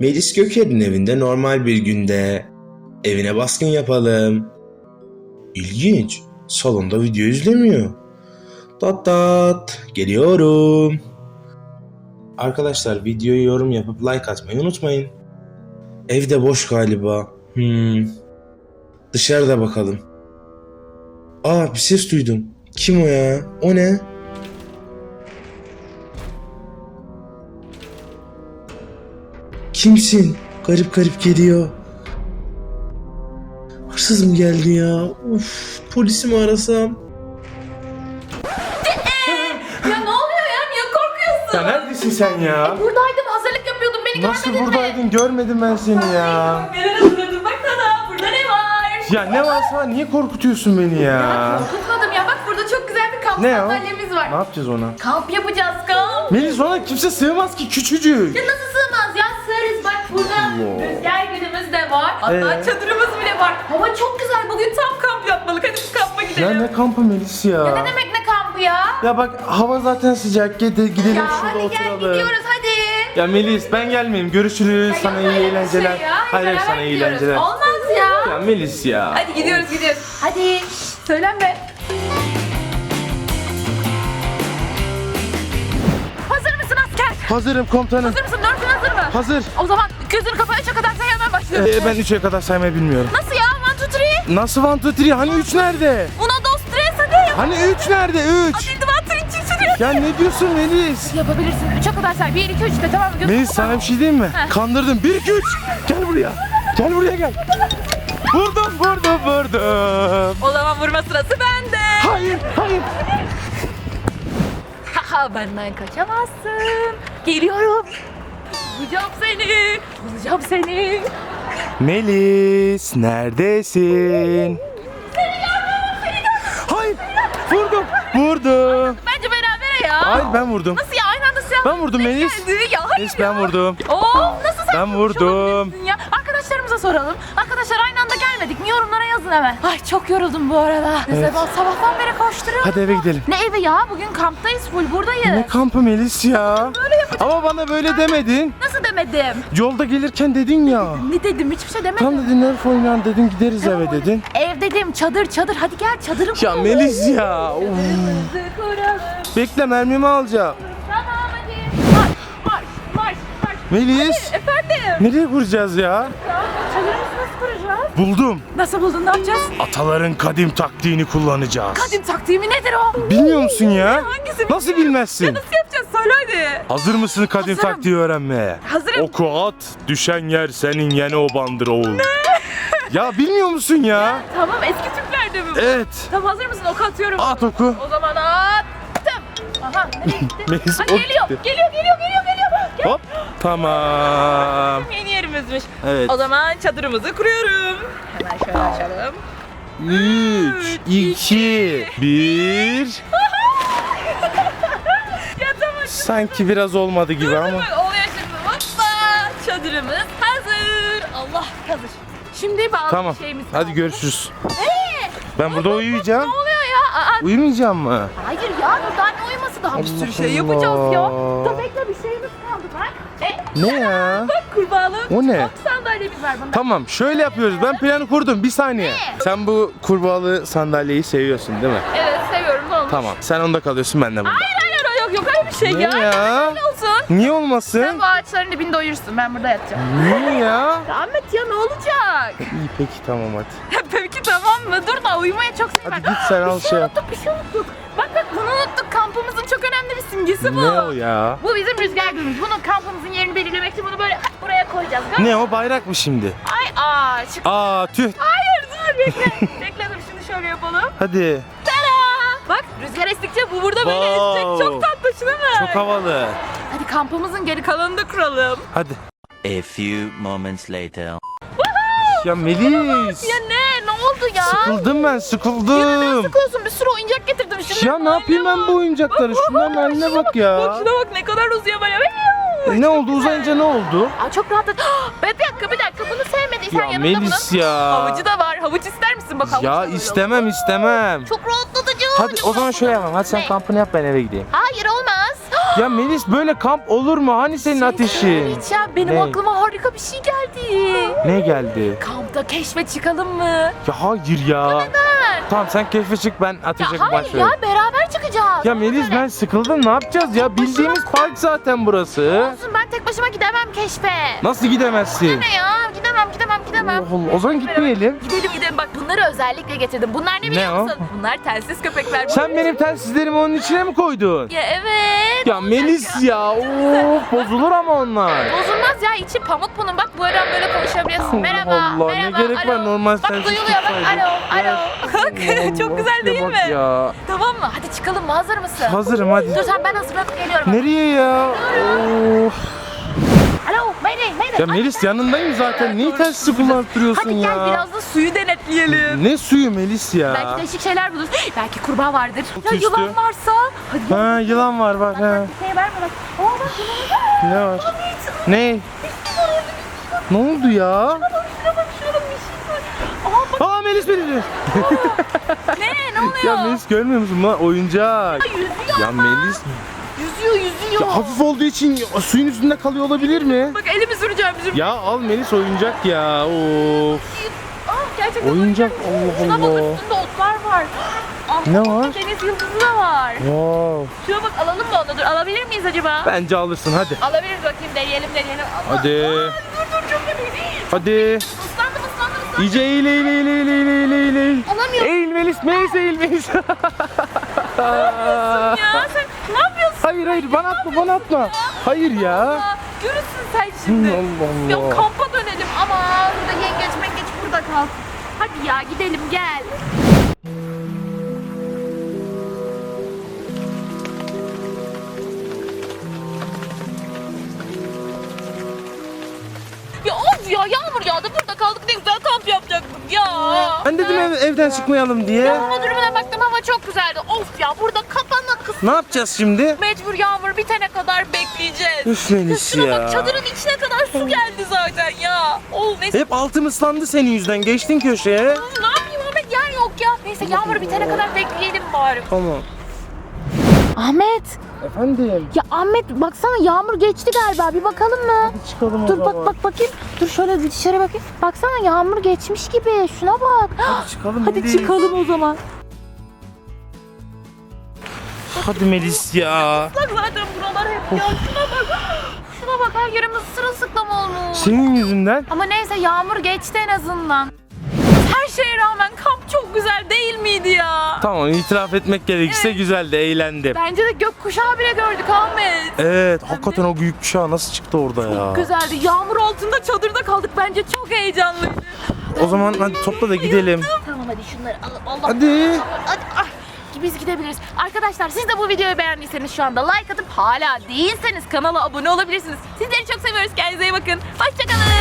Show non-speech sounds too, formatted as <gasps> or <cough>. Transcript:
Melis Göker'in evinde normal bir günde. Evine baskın yapalım. İlginç. Salonda video izlemiyor. Tat tat. Geliyorum. Arkadaşlar videoyu yorum yapıp like atmayı unutmayın. Evde boş galiba. Hmm. Dışarıda bakalım. Aa bir ses duydum. Kim o ya? O ne? Kimsin? Garip garip geliyor. Hırsız mı geldi ya? Uf, polisi mi arasam? Ya ne oluyor ya? Niye korkuyorsun? Ya neredesin sen ya? Buradaydım hazırlık yapıyordum beni Nasıl görmedin mi? buradaydın? Görmedim ben seni ya. Neler hazırladın baksana burada ne var? Ya ne varsa var, niye korkutuyorsun beni ya? Korkutmadım ya bak burada çok güzel bir kamp Ne o? sandalyemiz var. Ne yapacağız ona? Kamp yapacağız kamp. Melis ona kimse sığmaz ki küçücük. Ya nasıl rüzgar gülümüz de var. Hatta Ee? çadırımız bile var. Hava çok güzel bugün tam kamp yapmalık hadi biz kampa Ya gidelim. ne kampı Melis ya? Ya ne demek ne kampı ya? Ya bak hava zaten sıcak. Gidelim, gidelim Ya şurada hadi gel oturalım. gidiyoruz hadi. Ya Melis ben gelmeyeyim. Görüşürüz. Sana iyi bir eğlenceler. şey ya. Hayır hayır Beraber sana iyi gidiyoruz. eğlenceler. Olmaz ya. Ya Melis ya. Hadi gidiyoruz gidiyoruz. Hadi söylenme. Hazır mısın asker? Hazırım komutanım. Hazır mısın? Dörtün hazır mı? Hazır. O zaman gözünü açana kadar say hemen başlıyoruz. Ee, ben 3'e kadar saymayı bilmiyorum. Nasıl ya? One, two, three. Nasıl one two three? Hani 3 nerede? Uno, dos, tres hadi. Hani 3 nerede? 3. Hadi one, three, two, three. Ya ne diyorsun Melis? Yapabilirsin. Üçe kadar say. Bir, iki, üç de tamam mı? Melis sana bir şey diyeyim mi? Heh. Kandırdım. 1 2 3. Gel buraya. Gel buraya gel. Vurdum vurdum vurdum. O zaman vurma sırası bende. Hayır hayır. Haha benden kaçamazsın. Geliyorum. Bulacağım seni. Bulacağım seni. Melis neredesin? Hayır. Vurdum. Vurdum. Bence berabere ya. Hayır ben vurdum. Nasıl ya? Aynı anda silah Ben vurdum Melis. geldi ya. Hayır Melis ben vurdum. Oo, nasıl sen Ben vurmuş vurdum. olabilirsin Ya? Arkadaşlarımıza soralım. Arkadaşlar aynı anda gelmedik mi? Yorumlara yazın hemen. Ay çok yoruldum bu arada. Evet. Sabah, sabahtan beri koşturuyorum. Hadi eve gidelim. Ne evi ya? Bugün kamptayız full buradayız. Ne kampı Melis ya? Ama bana böyle demedin. Nasıl demedim? Yolda gelirken dedin ya. Ne dedim? Hiçbir şey demedim. Tam dedin Nerf oynan dedin gideriz Tamam, eve dedin. Ev dedim çadır çadır hadi gel çadırı Ya kuralım. Melis ya. of. Çadırımızı kuralım. Bekle mermimi alacağım. Tamam hadi. Marş marş marş marş. Melis. Efendim? Nereye kuracağız ya? Çadırımızı nasıl kuracağız? Buldum. Nasıl buldun ne yapacağız? Ataların kadim taktiğini kullanacağız. Kadim taktiğimi nedir o? Bilmiyor musun ya? Hangisi? Nasıl bilmezsin? Nasıl söyle hadi. Hazır mısın kadim Hazırım. taktiği öğrenmeye? Hazırım. Oku at, düşen yer senin yeni obandır oğul. ya bilmiyor musun ya? Tamam eski Türklerde mi bu? Evet. Tamam hazır mısın? Ok atıyorum. At oku. O zaman attım. Aha nereye gitti? <laughs> Hadi geliyor. gitti. Geliyor geliyor geliyor geliyor. Gel. Hop. Tamam. Yeni yerimizmiş. Evet. O zaman çadırımızı kuruyorum. Hemen şöyle açalım. 3, 2, 1. Sanki biraz olmadı gibi ama. Oluyor şimdi. Hoppa. Çadırımız hazır. Allah hazır. Şimdi bazı Tamam. şeyimiz Hadi kaldı. görüşürüz. Ben burada ne uyuyacağım. oluyor ya? Aa, Uyumayacağım mı? hayır ya dur daha ne uyuması daha bir sürü Allah şey yapacağız ya. Allah. Dur bekle bir şeyimiz kaldı bak. E, Ne ya? <laughs> bak kurbağalı. O ne? Kamp sandalyemiz var bunda. Tamam şöyle yapıyoruz. Ben planı kurdum. Bir saniye. Ne? Sen bu kurbağalı sandalyeyi seviyorsun değil mi? Evet seviyorum ne olmuş? Tamam. Sen onda kalıyorsun ben de burada. Hayır yok yok öyle bir şey Ne ya. ya? Ne olsun? Niye Sen olmasın? bu ağaçların dibinde uyursun ben burada yatacağım. Niye ya? Ahmet ya ne olacak? İyi peki tamam hadi. Peki tamam mı? Dur da uyumaya çok sevmem. Hadi git sen al şey şey yap. unuttuk bir şey unuttuk. Bak bak bunu unuttuk kampımızın çok önemli bir simgesi bu. Ne o ya? Bu bizim rüzgar gülümüz. Bunu kampımızın yerini belirlemek için bunu böyle buraya koyacağız. Gör- Ne o bayrak mı şimdi? Ay aa çık. Aa tüh. Hayır dur bekle. <laughs> bekle dur şimdi şöyle yapalım. Hadi. Tada! Bak rüzgar estikçe bu burada böyle Wow. esecek. Çok bak. Çok havalı. Hadi kampımızın geri kalanını da kuralım. Hadi. A few moments later. Ya Melis. Ya ne? Ne oldu ya? Sıkıldım ben Neden sıkıldım. sıkıyorsun? Bir sürü oyuncak getirdim şimdi. Ya ne yapayım ben bu oyuncakları? Şunların haline bak ya. Bak şuna bak ne kadar uzuyor böyle. E, Ne oldu uzayınca ne oldu? Aa, çok rahatladı. <gasps> Bir dakika bir dakika bunu sevmediysen Ya yanında Melis bunun ya. havucu da var. Havuç ister misin bak havuç da Ya böyle. istemem istemem. Çok rahatlatıcı Hadi o zaman şöyle yapalım. Hadi sen Ne? kampını yap ben eve gideyim. Hayır olmaz. <gasps> Ya Melis böyle kamp olur mu? Hani senin ateşin? Hiç ya benim Ne? aklıma harika bir şey geldi. Ne geldi? Kampta keşfe çıkalım mı? Ya hayır ya. Tamam sen keşfe çık ben Ya ateşe hayır başlıyorum. ya beraber çıkacağız. Ya Melis ben sıkıldım ne yapacağız ya? Bildiğimiz park zaten burası. Olsun ben tek başıma gidemem keşfe. Nasıl gidemezsin? Ne ya? Gidemem gidemem gidemem. Allah, O zaman gitmeyelim. Gidelim gidelim bak bunları özellikle getirdim. Bunlar ne biliyor Ne o? musun? Bunlar telsiz köpekler. Sen benim telsizlerimi onun içine mi koydun? Ya evet. Ya Melis ya. Of bozulur ama onlar. Bozulmaz ya içi pamuk bunun. Bak buradan böyle konuşabiliyorsun. Merhaba. Allah ne merhaba, gerek var normal Bak telsiz duyuluyor bak alo alo. <laughs> Bak çok güzel değil bak mi? Ya. Tamam mı? Hadi çıkalım mı? Hazır mısın? Hazırım hadi. Dur sen ben hazırlanıp geliyorum. Nereye ya? Of. Alo Mayday Mayday. Ya Melis yanındayım zaten. Niye telsizi kullanıp duruyorsun Hadi ya? gel biraz da suyu denetleyelim. Ne suyu Melis ya? Belki değişik şeyler buluruz. Belki kurbağa vardır. Ya üstü. yılan varsa. Hadi Ha yılan var ha. bir şey verme bak. Aa bak yılan var. Ne var? Ne? Ne oldu ya? Aa Melis. Melis. Ne ne oluyor? Ya Melis görmüyor musun? Bunlar oyuncak. Yüzüyor Ya ama. Melis Yüzüyor yüzüyor. ya hafif olduğu için suyun üstünde kalıyor olabilir mi? Bak elimi süreceğim bizim. Ya al Melis oyuncak ya. Of. Gerçekten. Oyuncak Şuna Allah bak Allah. üstünde otlar var. Ah, Ne var? Deniz yıldızı da var. Wow. Şuna bak alalım mı onu? Dur alabilir miyiz acaba? Bence alırsın hadi. Alabiliriz bakayım deneyelim deneyelim. Allah. Hadi. Aa, dur dur çok kötü. Hadi. İyice eğil eğil eğil eğil eğil eğil eğil eğil. Alamıyorum Eğil Melis Melis eğil Melis. ya sen ne yapıyorsun hayır hayır bana atma bana atma. Hayır ya. ya? Görürsün sen şimdi. Allah Ya Allah. kampa dönelim ama burada yengeç mengeç burada kal. Hadi ya gidelim gel. Of ya yağmur yağdı burada kaldık ne güzel kamp yapacaktık ya. Ben dedim ev- evden çıkmayalım diye. Hava durumuna baktım hava çok güzeldi. Of ya burada kapana kız. Ne yapacağız şimdi? Mecbur yağmur bitene kadar bekleyeceğiz. Üf Melis Şuna ya. bak çadırın içine kadar su geldi zaten ya. Of neyse Hep altım ıslandı senin yüzünden. Geçtin köşeye. ne yapayım Ahmet yer yok ya. Neyse yağmur bitene kadar bekleyelim bari. Tamam. Ahmet Efendim. ya Ahmet baksana yağmur geçti galiba bir bakalım mı? Çıkalım o Dur zaman. bak bak bakayım. Dur şöyle dışarı bakayım. Baksana yağmur geçmiş gibi. Şuna bak. Hadi çıkalım Hadi Melis. çıkalım o zaman. Hadi Melis ya. Bak zaten buralar hep ya. Şuna bak. Şuna bak her yerimiz sırılsıklam olmuş. Senin yüzünden. Ama neyse yağmur geçti en azından. Her şeye rağmen çok güzel değil miydi ya? Tamam itiraf etmek gerekirse Evet. güzeldi eğlendim. Bence de gökkuşağı bile gördük Ahmet. Evet hakikaten o büyük kuşağı nasıl çıktı orada ya. Güzeldi. Yağmur altında çadırda kaldık. Bence çok heyecanlıydı. O zaman hadi topla da gidelim. Tamam hadi şunları alalım. Allah. Hadi. Hadi. Ah, biz gidebiliriz. Arkadaşlar siz de bu videoyu beğendiyseniz şu anda like atıp hala değilseniz kanala abone olabilirsiniz. Sizleri çok seviyoruz. Kendinize iyi bakın. Hoşçakalın.